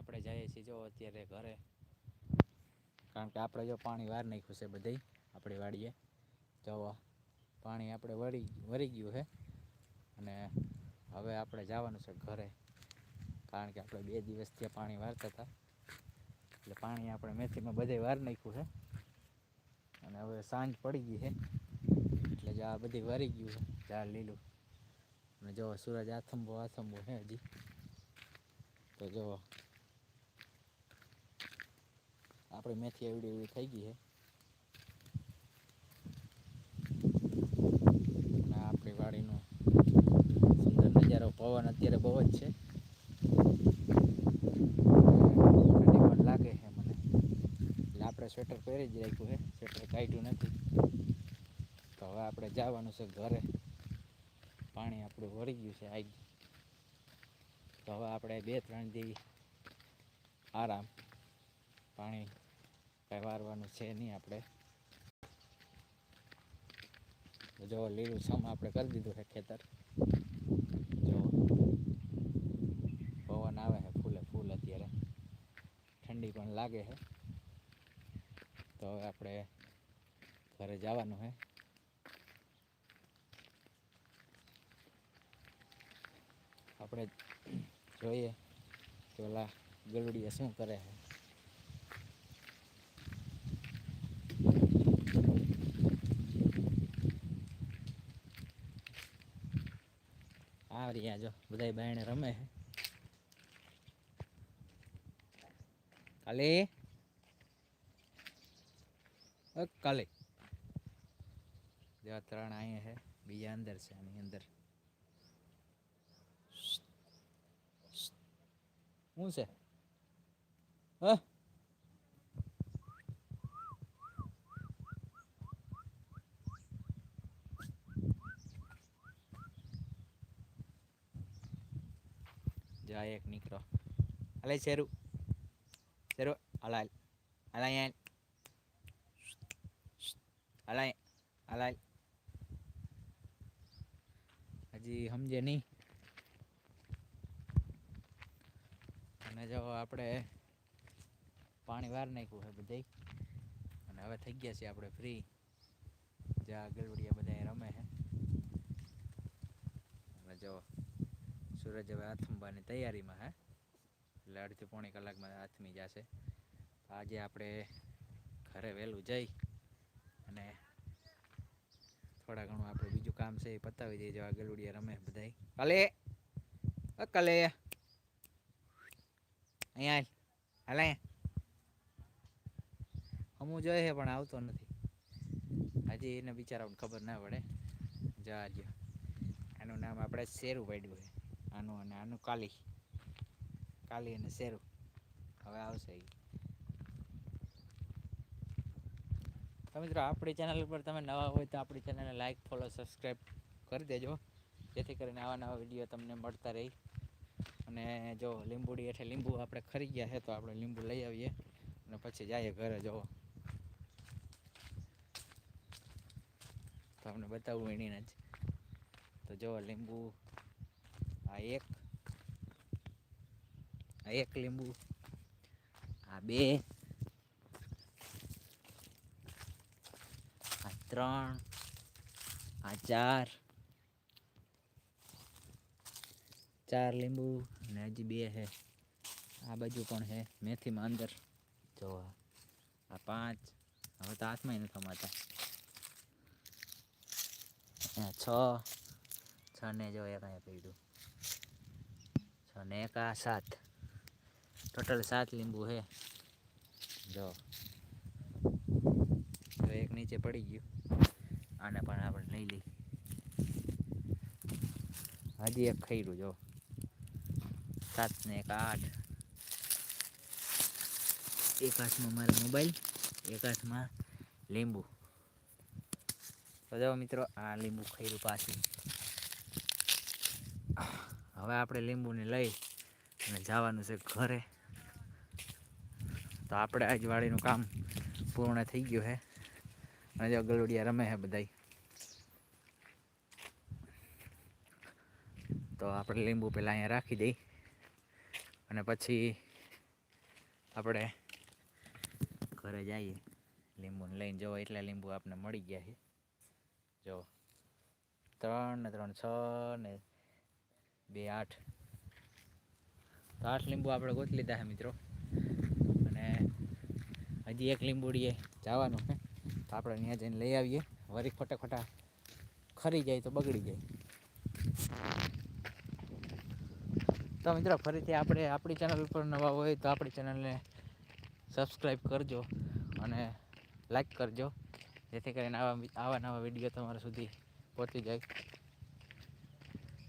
આપણે જઈએ છીએ જો અત્યારે ઘરે. કારણ કે આપણે જો પાણી વાર નાખ્યું છે બધે આપણી વાડીએ. જવા પાણી આપણે વળી વળી ગયું છે. અને હવે આપણે જવાનું છે ઘરે. કારણ કે આપણે બે દિવસ ત્યાં પાણી વારતા હતા. એટલે પાણી આપણે મેથીમાં બધે વાર નાખ્યું છે. અને હવે સાંજ પડી ગઈ છે. એટલે જો આ બધી વારી ગયું છે, ઝાડ લીલું. અને જો સૂરજ આથંબો આથંબો છે હજી. તો જો આપણી મેથી આવડી એવી થઈ ગઈ છે. આપણી વાડીનો સુંદર નજારો પવન અત્યારે બહુ જ છે. લાગે છે મને. એટલે આપણે સ્વેટર પહેરી જ રાખ્યું છે. સ્વેટર કાઢ્યું નથી. તો હવે આપણે જવાનું છે ઘરે. પાણી આપણું વળી ગયું છે આવી તો હવે આપણે બે ત્રણ દી આરામ પાણી કાંઈ વારવાનું છે નહીં આપણે. જો લીલું સમ આપણે કરી દીધું છે ખેતર. જો પવન આવે છે ફૂલે ફૂલ અત્યારે. ઠંડી પણ લાગે છે. તો હવે આપણે ઘરે જવાનું છે. આપણે જોઈએ કે ઓલા ગલુડિયા શું કરે છે. આ રહ્યા જો બધા બાયણે રમે છે કાલે. કાલે. જેવા ત્રણ અહીંયા છે બીજા અંદર છે, આની અંદર. શું છે? હ જા એક નીકળો અલે શેરુ શેરુ અલાલ અલાયન અલાય અલાય હજી સમજે નહીં અને જો આપણે પાણી વાર નાખ્યું છે બધે અને હવે થઈ ગયા છીએ આપણે ફ્રી જ્યાં ગલવડિયા બધા રમે છે અને જો સૂરજ હવે આથમવાની તૈયારીમાં, હે? એટલે અડધી પોણી કલાકમાં આથમી જશે. આજે આપણે ઘરે વહેલું જઈ અને થોડા ઘણું આપણે બીજું કામ છે એ પતાવી દઈએ, જો આ ગલુડિયા રમે બધા કાલે! કલે! અહીંયા હાલે હમું જોઈએ છે, પણ આવતો નથી. હજી એને બિચારાને ખબર ના પડે. જા, જો. આનું નામ આપણે શેરું પાડ્યું છે. આનું અને આનું કાલી. કાલી અને શેરું. હવે આવશે ઈ. તો મિત્રો, આપણી ચેનલ ઉપર તમે નવા હોય તો આપણી ચેનલને લાઈક ફોલો સબસ્ક્રાઈબ કરી દેજો. જેથી કરીને આવા નવા વીડિયો તમને મળતા રહી. અને જો લીંબુડી એટલે લીંબુ આપણે ખરી ગયા છે તો આપણે લીંબુ લઈ આવીએ. અને પછી જઈએ ઘરે, જો. તમને બતાવું એણીને જ. તો જો લીંબુ આ એક આ એક લીંબુ, આ બે, આ ત્રણ, આ ચાર ચાર લીંબુ અને હજી બે છે. આ બાજુ પણ છે મેથીમાં અંદર. જો આ. આ પાંચ, હવે તો હાથમાં નથી થમાતા આ છ છ ને જો એક અહીંયા પડ્યું. છ ને એક આ સાત. ટોટલ સાત લીંબુ છે. જો. એક નીચે પડી ગયું. આને પણ આપણે લઈ લઈ હજી એક ખૈરું જો. સાત ને એક આઠ. એક હાથમાં મારો મોબાઈલ, એક હાથમાં લીંબુ. તો જો મિત્રો, આ લીંબુ ખૈરું પાછું. હવે આપણે લીંબુને લઈ અને જવાનું છે ઘરે. તો આપણે આજ વાડીનું કામ પૂર્ણ થઈ ગયું છે અને જો ગલુડિયા રમે છે બધાય. તો આપણે લીંબુ પહેલાં અહીંયા રાખી દઈ. અને પછી આપણે ઘરે જઈએ. લીંબુને લઈને જવો એટલા લીંબુ આપણે મળી ગયા છે. જો. ત્રણ ને ત્રણ, છ ને બે આઠ. તો આઠ લીંબુ આપણે ગોતી લીધા છે મિત્રો. અને હજી એક લીંબુડીએ જવાનું છે. તો આપણે ત્યાં જઈને લઈ આવીએ. વરી ખોટા ખોટા ખરી જાય તો બગડી જાય. તો મિત્રો, ફરીથી આપણે આપણી ચેનલ ઉપર નવા હોય તો આપણી ચેનલને સબસ્ક્રાઈબ કરજો અને લાઈક કરજો. જેથી કરીને આવા આવા નવા વીડિયો તમારા સુધી પહોંચી જાય.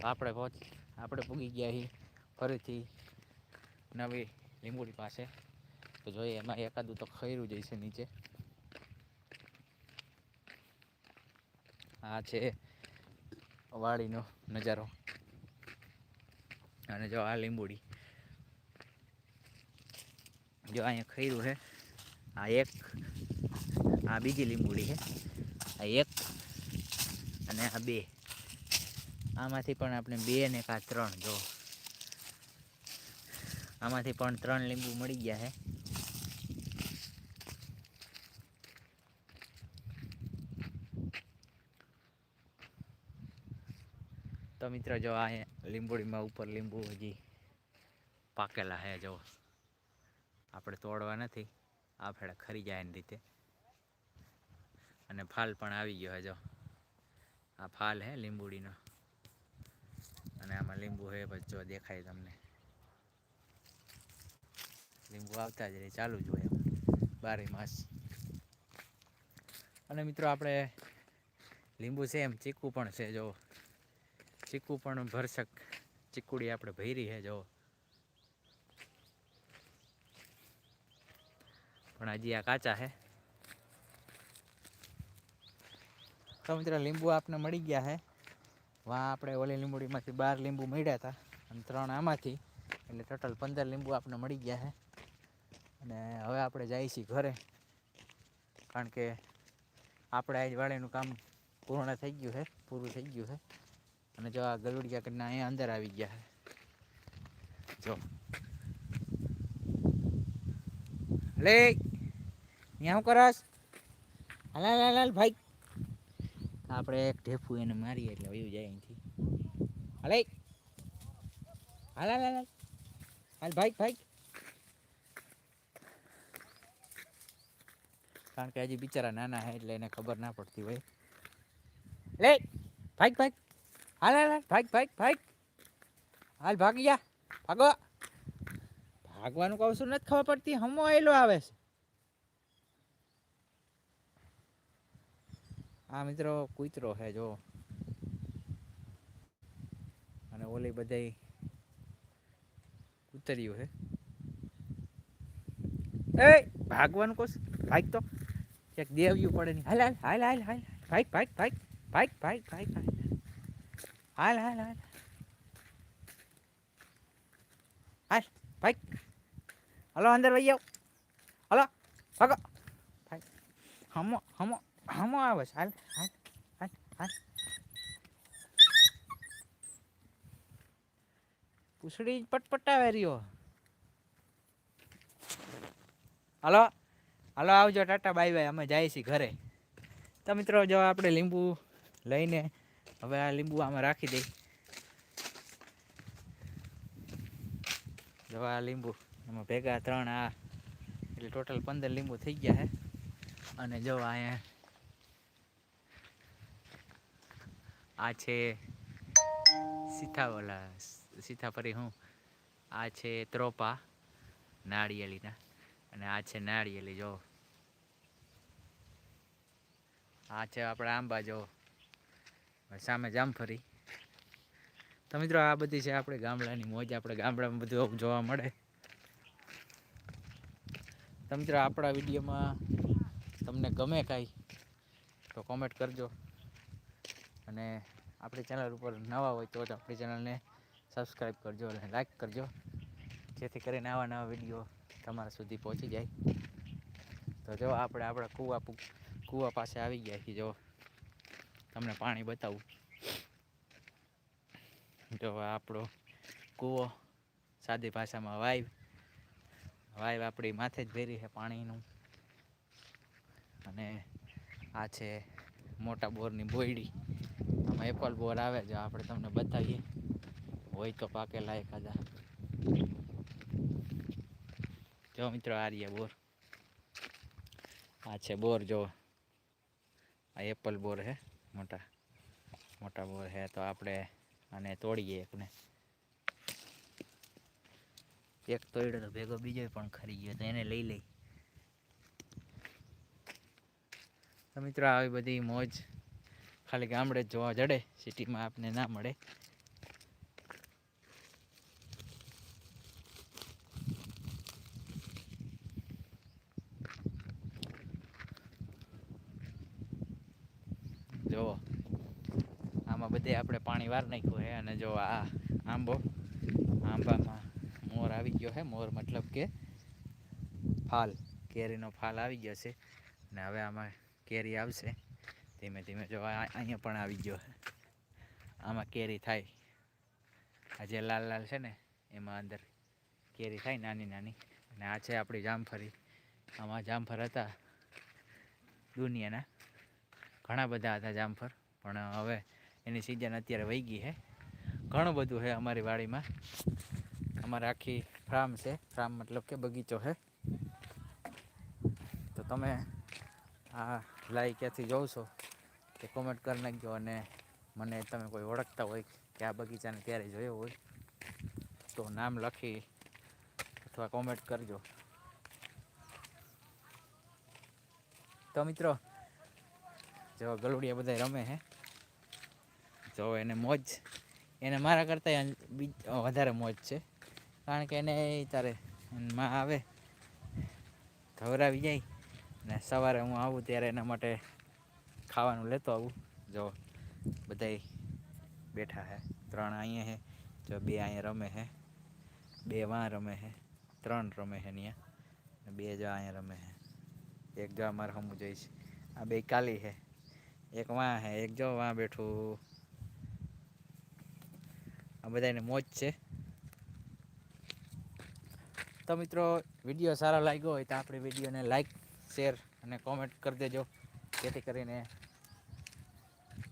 તો આપણે પહોંચ આપણે પૂગી ગયા છીએ ફરીથી નવી લીંબુડી પાસે. તો જોઈએ, એમાં એકાદું તો ખૈરું જઈશે નીચે. આ છે વાડીનો નજારો. અને જો આ લીંબુડી. જો અહીંયા ખૈરું છે આ એક, આ બીજી લીંબુડી છે આ એક અને આ બે. આમાંથી પણ આપણે બે ને કા ત્રણ, જો. આમાંથી પણ ત્રણ લીંબુ મળી ગયા છે તો મિત્રો, જો આ લીંબુડીમાં ઉપર લીંબુ હજી પાકેલા છે જો. આપણે તોડવા નથી. આ ફેડા ખરી જાય એની રીતે. અને ફાલ પણ આવી ગયો છે જો. આ ફાલ હે લીંબુડીનો. અને આમાં લીંબુ હે જો દેખાય તમને. લીંબુ આવતા જ રહે, ચાલુ જ હોય બારે માસ. અને મિત્રો આપણે લીંબુ છે એમ, ચીકુ પણ છે, જો. ચીકુ પણ ભરસક ચીકુડી આપણે ભરી છે, જો. પણ હજી આ કાચા છે. તો મિત્રો લીંબુ આપને મળી ગયા છે. વાં, આપણે ઓલી લીંબુડીમાંથી બાર લીંબુ મળ્યા હતા અને ત્રણ આમાંથી. એટલે ટોટલ પંદર લીંબુ આપણે મળી ગયા છે. અને હવે આપણે જઈએ છીએ ઘરે. કારણ કે આપણે આજ વાળીનું કામ પૂર્ણ થઈ ગયું છે, પૂરું થઈ ગયું છે. અને જો આ ગલુડિયા કરીને અહીંયા અંદર આવી ગયા છે. જો. લે ત્યાં શું કરસ હાલ હાલ, ભાઈ. આપણે એક ઢેફું એને મારીએ એટલે વયું જાય અહીંથી. હાલે. હાલ હાલ હાલ હાલ. ભાઈ ભાઈ. કારણ કે હજી બિચારા નાના હે એટલે એને ખબર ના પડતી હોય. લે, ભાઈ ભાઈ. હાલ હાલ હાલ ભાઈક ભાગ ભાગ હાલ, ભાગી જા. ભાગો ભાગવાનું કહું છું નથી ખબર પડતી. હમો એલો આવે છે. આ મિત્રો કૂતરો છે, જો. અને ઓલી બધાય કૂતર્યું છે. એ, ભાગવાનું કોશ ભાઈક તો. એક દેવ્યું પડે નહીં. હાલ હાલ હાલ હાલ હાલ. ભાગ ભાગ ભાગ ભાગ ભાગ ભાગ હાલ હાલ હાલ. હાલ, ભાગ. હલો, અંદર વહી જાઓ હલો, ભાગો. ભાગ. હમો હમો. હમો આવે હાલ હાલ હાલ હાલ. પૂછડી પટપટાવે રહ્યો. હલો, હાલો, આવજો, ટાટા, બાય બાય. અમે જાય છીએ ઘરે. તો મિત્રો, જો આપણે લીંબુ લઈને, હવે આ લીંબુ આમાં રાખી દઈ. જો આ લીંબુ, એમાં ભેગા ત્રણ, આ એટલે ટોટલ પંદર લીંબુ થઈ ગયા છે. અને જો અહીંયા આ છે સીતાવલા સીતાફરી હું. આ છે ત્રોપા નાળિયેરીના અને આ છે નાળિયેલી જો. આ છે આપણા આંબા, જો. સામે જામફળી તો મિત્રો, આ બધી છે આપણે ગામડાની મોજ, આપણે ગામડામાં બધું જોવા મળે. તો મિત્રો, આપણા વિડીયોમાં તમને ગમે કાંઈ, તો કોમેન્ટ કરજો. અને આપણી ચેનલ ઉપર નવા હોય તો જ આપણી ચેનલને સબસ્ક્રાઈબ કરજો અને લાઈક કરજો. જેથી કરીને આવા નવા વીડિયો તમારા સુધી પહોંચી જાય. તો જો આપણે આપણા કૂવા કૂવા પાસે આવી ગયા છીએ. જો તમને પાણી બતાવું. જો આપણો કૂવો સાદી ભાષામાં વાઈવ વાઈવ આપણી માથે જ ભેરી છે પાણીનું. અને આ છે મોટા બોરની બોયડી. આમાં એપલ બોર આવે જો આપણે તમને બતાવીએ. હોય તો પાકેલા એખાદા જો મિત્રો, આ રહ્યા બોર. આ છે બોર, જો. આ એપલ બોર હે, મોટા. મોટા બોર હે, તો આપણે આને તોડીએ એકને. એક તોડ્યો તો ભેગો બીજો પણ ખરી ગયો તો એને લઈ લઈ. તો મિત્રો, આવી બધી મોજ ખાલી ગામડે જોવા જડે, સિટીમાં આપને ના મળે. જો, આમાં બધે આપણે પાણી વાર નાખ્યું છે અને જો આ આંબો, આંબામાં મોર આવી ગયો છે મોર મતલબ કે ફાલ, કેરીનો ફાલ આવી ગયો છે. અને હવે આમાં કેરી આવશે. ધીમે ધીમે જો અહીંયા પણ આવી ગયો. આમાં કેરી થાય. આ જે લાલ લાલ છે ને, એમાં અંદર કેરી થાય નાની નાની. અને આ છે આપણી જામફળી. આમાં જામફળ હતા દુનિયાના. ઘણા બધા હતા જામફળ, પણ હવે એની સિઝન અત્યારે વહી ગઈ છે. ઘણું બધું છે અમારી વાડીમાં. અમારે આખી ફાર્મ છે. ફાર્મ મતલબ કે બગીચો છે. તો તમે આ લાઈ ક્યાંથી જોઉં છો તે કોમેન્ટ કરી નાખજો અને મને તમે કોઈ ઓળખતા હોય કે આ બગીચાને ત્યારે જોયો હોય, તો નામ લખી અથવા કોમેન્ટ કરજો. તો મિત્રો, જો ગલુડિયા બધા રમે હે, જો એને મોજ, એને મારા કરતાં વધારે મોજ છે, કારણ કે એને તારે માં આવે, ધવરાવી જાય ને સવારે હું આવું ત્યારે એના માટે ખાવાનું લેતો આવું. જો બધાય બેઠા હે. ત્રણ અહીંયા હે, જો બે અહીંયા રમે હે, બે વાં રમે હે, ત્રણ રમે હે અહીંયા બે જો અહીંયા રમે હે. એક જો અમારે હમું જોઈશ. આ બે કાલી હે, એક વાં હે, એક જો વાં બેઠું. આ બધાને મોજ છે. તો મિત્રો, વીડિયો સારો લાગ્યો હોય તો આપણે વિડીયોને લાઈક શેર અને કોમેન્ટ કરી દેજો. જેથી કરીને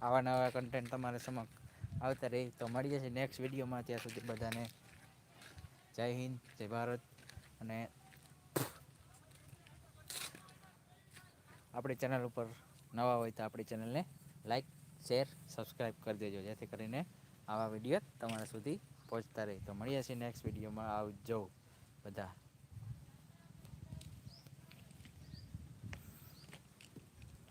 આવા નવા કન્ટેન્ટ તમારે સમક્ષ આવતા રહે. તો મળીએ છીએ નેક્સ્ટ વિડીયોમાં ત્યાં સુધી બધાને જય હિન્દ, જય ભારત અને આપણી ચેનલ ઉપર નવા હોય તો આપણી ચેનલને લાઈક શેર સબસ્ક્રાઈબ કરી દેજો. જેથી કરીને આવા વીડિયો તમારા સુધી પહોંચતા રહે. તો મળીએ છીએ નેક્સ્ટ વિડીયોમાં આવજો બધા.